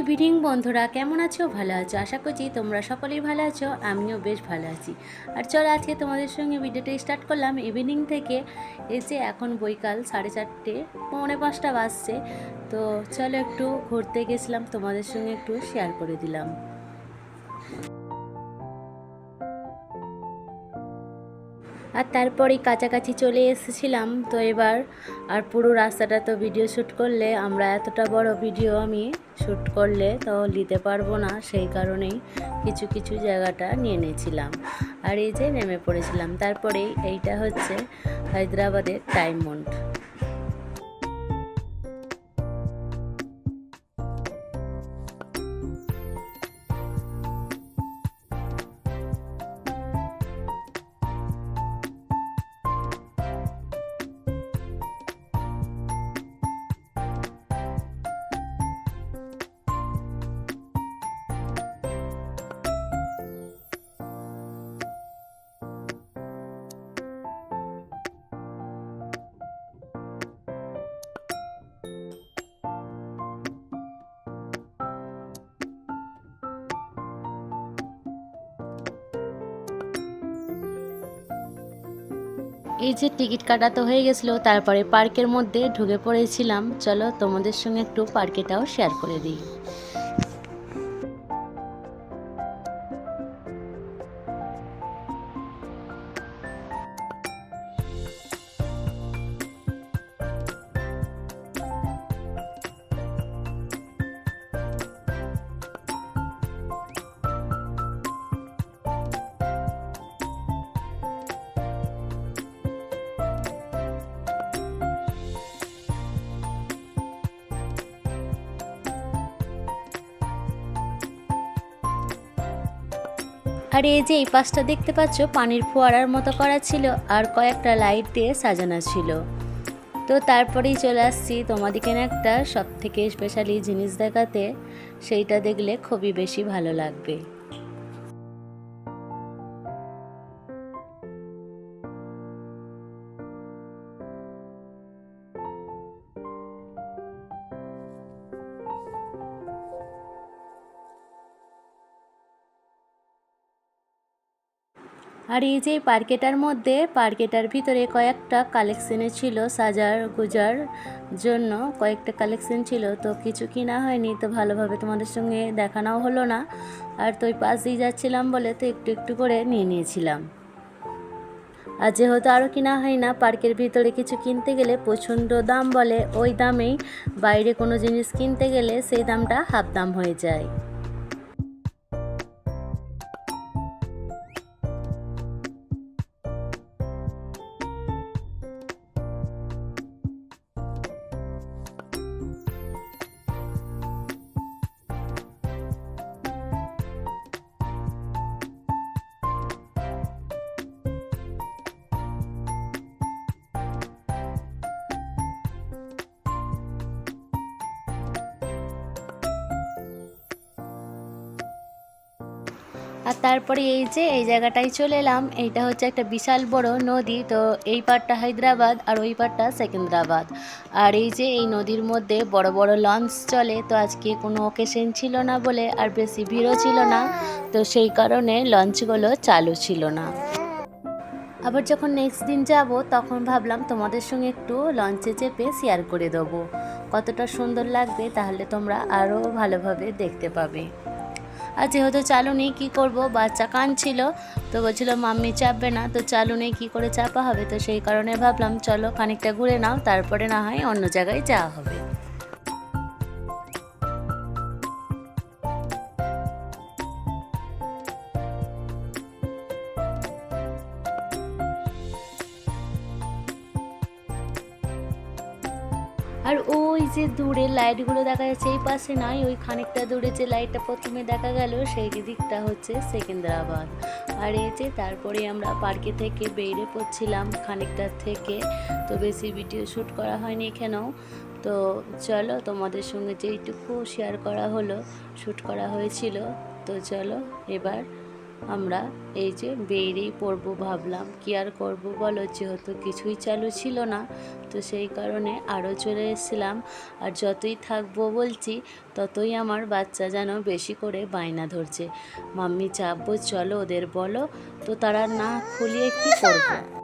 Evening বন্ধুরা। কেমন আছো? ভালো আছো? আশা করছি তোমরা সকলেই ভালো আছো, আমিও বেশ ভালো আছি। আর চল আজকে তোমাদের সঙ্গে ভিডিওটা স্টার্ট করলাম। ইভিনিং থেকে এসে এখন বৈকাল সাড়ে চারটে, পৌনে পাঁচটা বাজছে। তো চলো একটু ঘুরতে গেছিলাম। তোমাদের সঙ্গে একটু শেয়ার করে দিলাম। আর তারপরেই কাছাকাছি চলে এসেছিলাম। তো এবার আর পুরো রাস্তাটা তো ভিডিও শ্যুট করলে, আমরা এতটা বড় ভিডিও আমি শ্যুট করলে তো নিতে পারব না। সেই কারণেই কিছু কিছু জায়গাটা নিয়ে নিয়েছিলাম। আর এই যে নেমে পড়েছিলাম। তারপরেই এইটা হচ্ছে হায়দ্রাবাদের ডায়মন্ড। এই যে টিকিট কাটা তো হয়ে গেছিল, তারপরে পার্কের মধ্যে ঢুকে পড়েছিলাম। চলো তোমাদের সঙ্গে একটু পার্কেটাও শেয়ার করে দিই। আর এই যে এই পাশটা দেখতে পাচ্ছ, পানির ফোয়ারার মতো করা ছিল আর কয়েকটা লাইট দিয়ে সাজানো ছিল। তো তারপরেই চলে আসছি তোমাদেরকে একটা সব থেকে স্পেশালি জিনিস দেখাতে, সেইটা দেখলে খুবই বেশি ভালো লাগবে। আর এই যে পার্কেটার মধ্যে, পার্কেটার ভিতরে কয়েকটা কালেকশনে ছিল সাজার গুজার জন্য কয়েকটা কালেকশন ছিল। তো কিছু কিনা হয়নি, তো ভালোভাবে তোমাদের সঙ্গে দেখানোও হলো না। আর তো ওই পাশ দিয়ে যাচ্ছিলাম বলে তো একটু একটু করে নিয়ে নিয়েছিলাম। আর যেহেতু আরও কিনা হয় না, পার্কের ভিতরে কিছু কিনতে গেলে প্রচণ্ড দাম বলে, ওই দামেই বাইরে কোনো জিনিস কিনতে গেলে সেই দামটা হাফ দাম হয়ে যায়। আর তারপরে এই যে, এই জায়গাটায় চলে এলাম, এইটা হচ্ছে একটা বিশাল বড় নদী, তো এই পারটা হায়দ্রাবাদ আর ওই পারটা সেকেন্দ্রাবাদ। আর এই যে, এই নদীর মধ্যে বড় বড় লঞ্চ চলে, তো আজকে কোনো ওকেশন ছিল না বলে আর বেশি ভিড়ও ছিল না, তো সেই কারণে লঞ্চগুলো চালু ছিল না। আবার যখন নেক্সট দিন যাব, তখন ভাবলাম তোমাদের সঙ্গে একটু লঞ্চে চেপে শেয়ার করে দেবো। কতটা সুন্দর লাগবে তাহলে তোমরা আরও ভালোভাবে দেখতে পাবে। আর যেহেতু চালু নেই, কী করব? বাচ্চা কাঁদছিল। তো বলছিল, মাম্মি চাপবে না। তো চালু নেই, কী করে চাপা হবে? তো সেই কারণে ভাবলাম, চলো খানিকটা ঘুরে নাও, তারপরে না হয় অন্য জায়গায় যাওয়া হবে। আর ওই যে দূরে লাইটগুলো দেখা যাচ্ছে, এই পাশে নয় ওই খানিকটা দূরে যে লাইটটা প্রথমে দেখা গেল, সেই দিকটা হচ্ছে সেকেন্দ্রাবাদ। আর এই যে তারপরে আমরা পার্কে থেকে বেরিয়ে পড়ছিলাম খানিকটা থেকে, তো বেশি ভিডিও শ্যুট করা হয়নি এখানেও। তো চলো তোমাদের সঙ্গে যেইটুকু শেয়ার করা হলো, শ্যুট করা হয়েছিল, তো চলো এবার আমরা এই যে বেরিয়েই পড়ব ভাবলাম, কি আর করব বলো? যেহেতু কিছুই চালু ছিল না, তো সেই কারণে আরও চলে এসেছিলাম। আর যতই থাকব বলছি, ততই আমার বাচ্চা যেন বেশি করে বায়না ধরছে। মাম্মি চাপবো, চলো ওদের বলো। তো তারা না খুলিয়ে কি করব?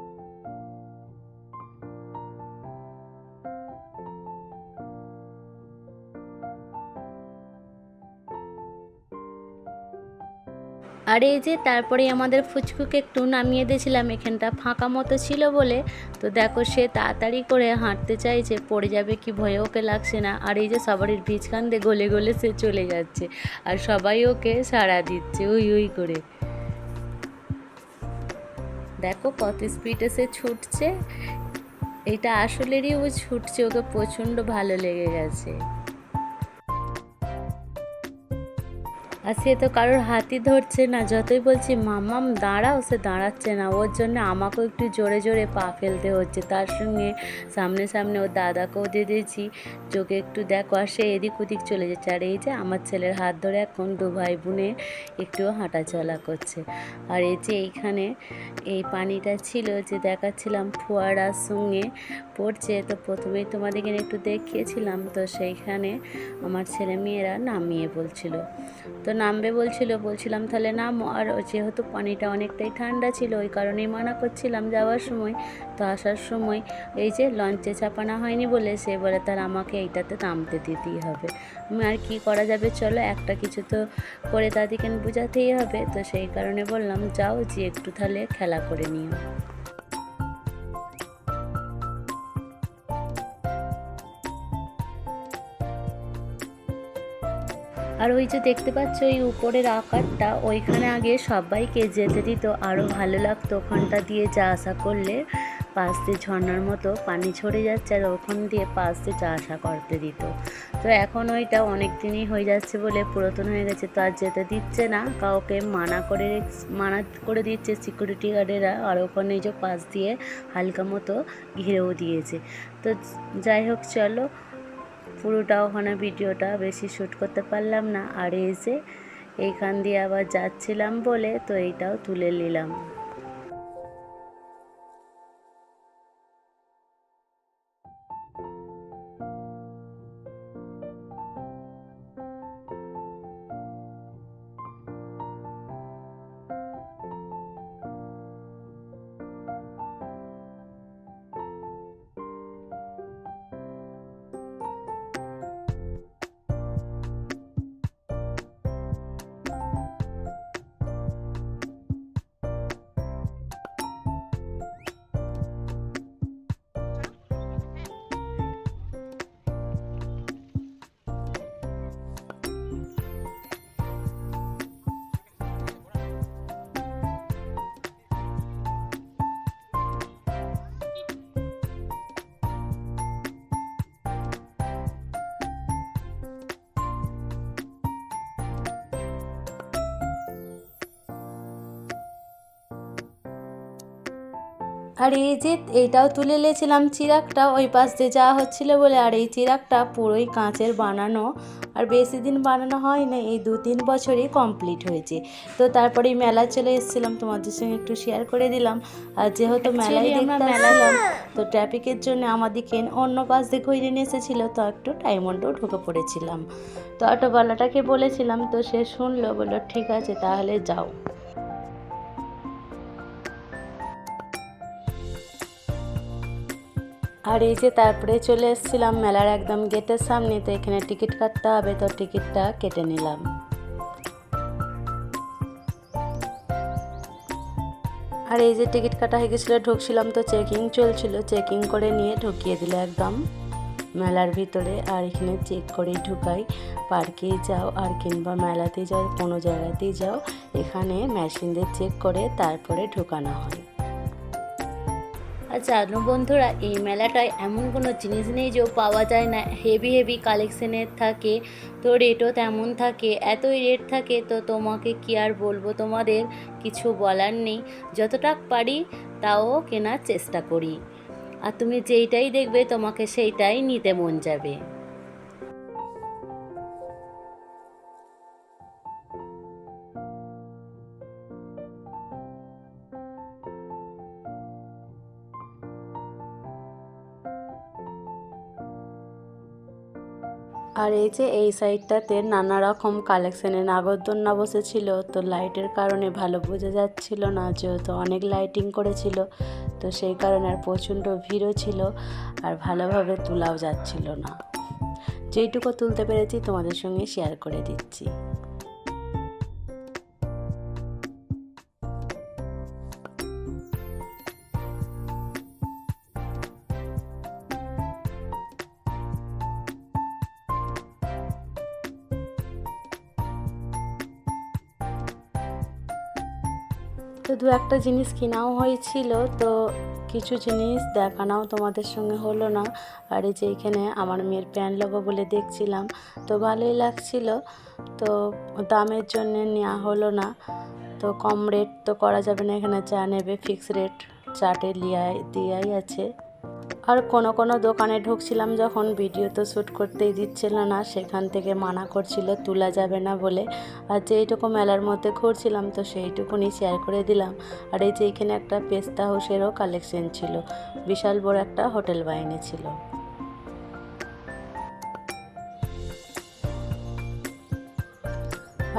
আর এই যে তারপরে আমাদের ফুচকুকে একটু নামিয়ে দিয়েছিলাম, এখানটা ফাঁকা মতো ছিল বলে। তো দেখো সে তাড়াতাড়ি করে হাঁটতে চাইছে, পড়ে যাবে কি ভয়ে ওকে লাগছে না। আর এই যে সবারই বীজ কান্দে গলে গলে সে চলে যাচ্ছে আর সবাই ওকে সাড়া দিচ্ছে, উই উই করে। দেখো কত স্পিডে সে ছুটছে। এটা আসলেরই ও ছুটছে, ওকে প্রচণ্ড ভালো লেগে গেছে। আর সে তো কারোর হাতই ধরছে না। যতই বলছি মামাম দাঁড়াও, সে দাঁড়াচ্ছে না। ওর জন্য আমাকেও একটু জোরে জোরে পা ফেলতে হচ্ছে। তার সঙ্গে সামনে সামনে ওর দাদাকেও দিয়ে দিয়েছি। চোখে একটু দেখো, আর সে এদিক ওদিক চলে যাচ্ছে। আর এই যে আমার ছেলের হাত ধরে এখন দু ভাই বোনে একটু হাঁটা চলা করছে। আর এই যে এইখানে এই পানিটা ছিল, যে দেখাচ্ছিলাম, ফোয়ারার সঙ্গে পড়ছে, তো প্রথমেই তোমাদেরকে একটু দেখিয়েছিলাম, তো সেইখানে আমার ছেলে মেয়েরা নামিয়ে বলছিল। তো নামবে বলছিল, বলছিলাম তাহলে নামো, আর যেহেতু পানিটা অনেকটাই ঠান্ডা ছিল, ওই কারণেই মানা করছিলাম যাওয়ার সময়। তো আসার সময় এই যে লঞ্চে চাপানো হয়নি বলে, সে বলে তার আমাকে এইটাতে নামতে দিতেই হবে। আমি আর কি করা যাবে, চলো একটা কিছু তো করে তাদেরকে বোঝাতেই হবে। তো সেই কারণে বললাম, যাও যে একটু তাহলে খেলা করে নিও। আর ওই যে দেখতে পাচ্ছ ওই উপরের আকারটা, ওইখানে আগে সবাইকে যেতে দিত। আরও ভালো লাগতো ওখানটা দিয়ে যা আসা করলে। পাশ দিয়ে ঝর্নার মতো পানি ছড়ে যাচ্ছে আর ওখান দিয়ে পাশ দিয়ে যা আসা করতে দিত। তো এখন ওইটা অনেক দিনই হয়ে যাচ্ছে বলে পুরাতন হয়ে গেছে, তো আর যেতে দিচ্ছে না। কাউকে মানা করে মানা করে দিচ্ছে সিকিউরিটি গার্ডেরা আর ওখানে যে পাশ দিয়ে হালকা মতো ঘিরেও দিয়েছে। তো যাই হোক, চলো পুরোটা ওখানে ভিডিওটা বেশি শ্যুট করতে পারলাম না। আর এসে এইখান দিয়ে আবার যাচ্ছিলাম বলে তো এইটাও তুলে নিলাম। আর এই যে এইটাও তুলে নিয়েছিলাম চিরাকটা ওই পাশ দিয়ে যাওয়া হচ্ছিল বলে আর এই চিরাকটা পুরোই কাঁচের বানানো। আর বেশি দিন বানানো হয় না এই দু তিন বছরই কমপ্লিট হয়েছে। তো তারপরে মেলা চলে এসেছিলাম তোমাদের সঙ্গে একটু শেয়ার করে দিলাম। আর যেহেতু মেলায় দেখতে মেলালাম তো ট্রাফিকের জন্য আমাদেরকে অন্য পাশ দিয়ে ঘুরে নিয়ে এসেছিল তো একটু ডায়মন্ডও ঢুকে পড়েছিলাম। তো অটোওয়ালাটাকে বলেছিলাম তো সে শুনলো বলল ঠিক আছে তাহলে যাও। আর এই যে তারপরে চলে এসেছিলাম মেলার একদম গেটের সামনে, তো এখানে টিকিট কাটতে হবে, তো টিকিটটা কেটে নিলাম। আর এই যে টিকিট কাটা হয়ে গেছিল, ঢুকছিলাম তো চেকিং চলছিল, চেকিং করে নিয়ে ঢুকিয়ে দিল একদম মেলার ভিতরে। আর এখানে চেক করেই ঢুকাই, পার্কেই যাও আর কিংবা মেলাতে যাও, কোনো জায়গাতেই যাও, এখানে মেশিন দিয়ে চেক করে তারপরে ঢুকানো হয়। জানো বন্ধুরা, এই মেলাটায় এমন কোনো জিনিস নেই যে পাওয়া যায় না। হেভি হেভি কালেকশনের থাকে, তো রেটও তেমন থাকে। এতই রেট থাকে, তো তোমাকে কি আর বলব? তোমাদের কিছু বলার নেই। যতটা পারি, তাও কেনার চেষ্টা করি। আর তুমি যেইটাই দেখবে, তোমাকে সেইটাই নিতে মন যাবে। আর এই যে এই সাইডটাতে নানা রকম কালেকশনের নাগরদোলনা বসেছিল, তো লাইটের কারণে ভালো বোঝা যাচ্ছিল না, যেহেতু অনেক লাইটিং করেছিল, তো সেই কারণে আর প্রচণ্ড ভিড়ও ছিল আর ভালোভাবে তোলাও যাচ্ছিল না। যেইটুকু তুলতে পেরেছি তোমাদের সঙ্গে শেয়ার করে দিচ্ছি। তো দু একটা জিনিস কেনাও হয়েছিল, তো কিছু জিনিস দেখানাও তোমাদের সঙ্গে হলো না। আর এই যে এখানে আমার মেয়ের প্যান্ট নেব বলে দেখছিলাম, তো ভালোই লাগছিল। তো দামের জন্য নেওয়া হলো না, তো কম রেট তো করা যাবে না এখানে চা নেবে ফিক্স রেট চাটে লিয়াই দেওয়াই আছে। আর কোনো কোনো দোকানে ঢুকছিলাম যখন ভিডিও তো শ্যুট করতেই দিচ্ছিল না, সেখান থেকে মানা করছিল, তোলা যাবে না বলে। আর যেইটুকু মেলার মধ্যে ঘুরছিলাম তো সেইটুকুনি শেয়ার করে দিলাম। আর এই যে এখানে একটা পেস্তা হাউসেরও কালেকশন ছিল। বিশাল বড় একটা হোটেল বাহিনী ছিল।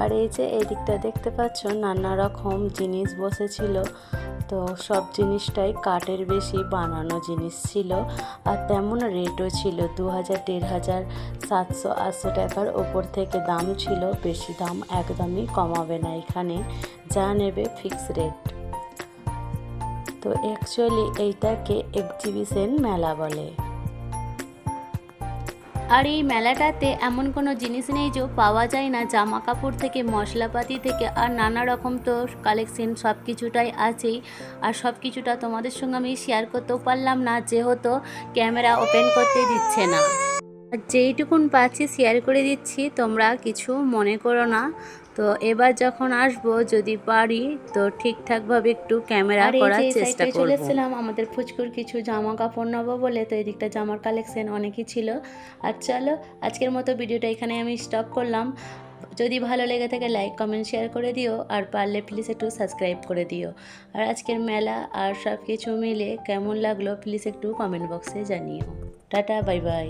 আর এই যে এই দিকটা দেখতে পাচ্ছ, নানা রকম জিনিস বসেছিল। তো সব জিনিসটাই কাঠের বেশি বানানো জিনিস ছিল। আর তেমন রেটও ছিল দু হাজার দেড় হাজার সাতশো, আটশো টাকার ওপর থেকে দাম ছিল। বেশি দাম একদমই কমাবে না এখানে, যা নেবে ফিক্স রেট তো অ্যাকচুয়ালি এইটাকে এক্সিবিশন মেলা বলে। আর এই মেলাটাতে এমন কোনো জিনিস নেই যে পাওয়া যায় না। জামা কাপড় থেকে, মশলাপাতি থেকে আর নানা রকম তো কালেকশন সব কিছুটাই আছেই। আর সব কিছুটা তোমাদের সঙ্গে আমি শেয়ার করতেও পারলাম না, যেহেতু ক্যামেরা ওপেন করতে দিচ্ছে না। আর যেইটুকুন পাচ্ছি শেয়ার করে দিচ্ছি, তোমরা কিছু মনে করো না। তো এবার যখন আসব যদি পারি তো ঠিকঠাকভাবে একটু ক্যামেরা করার চেষ্টা করব। চলে এসেছিলাম আমাদের ফুচকুর কিছু জামা কাপড় নেব বলে তো এদিকটা জামার কালেকশন অনেকই ছিল। আর চলো আজকের মতো ভিডিওটা এখানে আমি স্টপ করলাম। যদি ভালো লেগে থাকে লাইক কমেন্ট শেয়ার করে দিও। আর পারলে প্লিজ একটু সাবস্ক্রাইব করে দিও। আর আজকের মেলা আর সব কিছু মিলে কেমন লাগল প্লিজ একটু কমেন্ট বক্সে জানিও। Tata bye bye